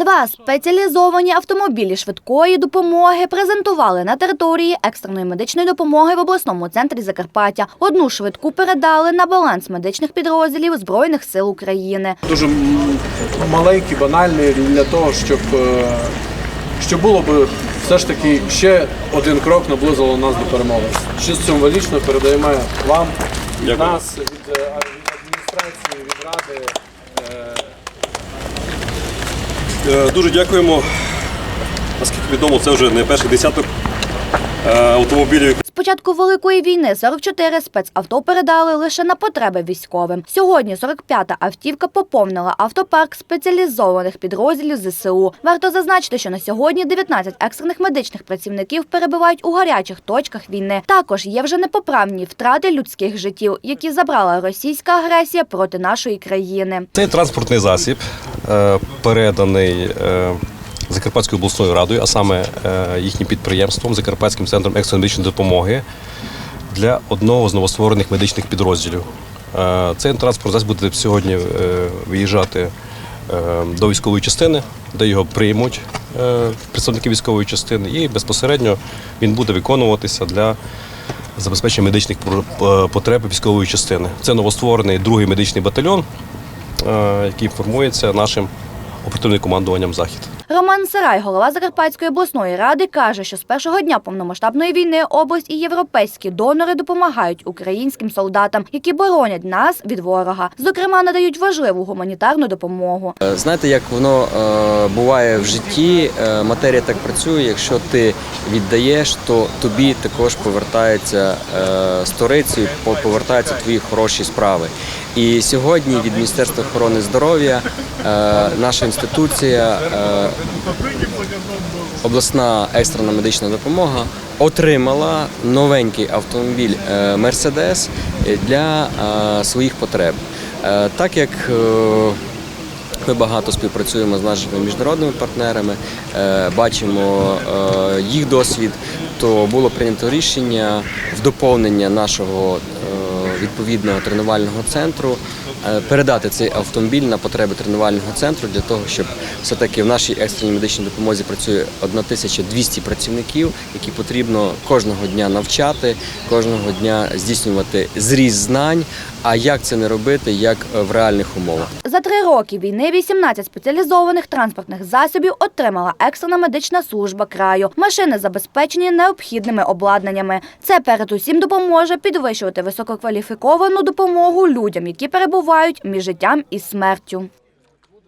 Два спеціалізовані автомобілі швидкої допомоги презентували на території екстреної медичної допомоги в обласному центрі Закарпаття. Одну швидку передали на баланс медичних підрозділів Збройних сил України. дуже м, маленький, банальний для того, щоб, е, щоб було б все ж таки ще один крок наблизило нас до перемоги. Що символічно передаємо вам від нас, від, е, від адміністрації, від ради. Е, Дуже дякуємо. Наскільки відомо, це вже не перший десяток автомобілів, З початку Великої війни 44 спецавто передали лише на потреби військовим. Сьогодні 45-та автівка поповнила автопарк спеціалізованих підрозділів ЗСУ. Варто зазначити, що на сьогодні 19 екстрених медичних працівників перебувають у гарячих точках війни. Також є вже непоправні втрати людських життів, які забрала російська агресія проти нашої країни. Цей транспортний засіб е, переданий е, Закарпатською обласною радою, а саме е, їхнім підприємством, Закарпатським центром екстреної медичної допомоги для одного з новостворених медичних підрозділів. Е, Цей транспорт засіб буде сьогодні е, виїжджати до військової частини, де його приймуть представники військової частини, і безпосередньо він буде виконуватися для забезпечення медичних потреб військової частини. Це новостворений другий медичний батальйон, який формується нашим оперативним командуванням Захід. Роман Сарай, голова Закарпатської обласної ради, каже, що з першого дня повномасштабної війни область і європейські донори допомагають українським солдатам, які боронять нас від ворога. Зокрема, надають важливу гуманітарну допомогу. Е, Знаєте, як воно е, буває в житті, е, матерія так працює. Якщо ти віддаєш, то тобі також повертається сторицею, по- повертаються твої хороші справи. І сьогодні від Міністерства охорони здоров'я наша інституція, е, обласна екстрена медична допомога, отримала новенький автомобіль е, Мерседес для е, своїх потреб. Е, Так як е, ми багато співпрацюємо з нашими міжнародними партнерами, е, бачимо е, їх досвід, то було прийнято рішення в доповнення нашого е, відповідного тренувального центру е, передати цей автомобіль на потреби тренувального центру для того, щоб все-таки в нашій екстреній медичній допомозі працює 1200 працівників, які потрібно кожного дня навчати, кожного дня здійснювати зріз знань. А як це не робити, як е, в реальних умовах? За три роки війни 18 спеціалізованих транспортних засобів отримала екстрена медична служба краю. Машини забезпечені необхідними обладнаннями. Це передусім допоможе підвищувати висококваліфіковану допомогу людям, які перебувають між життям і смертю.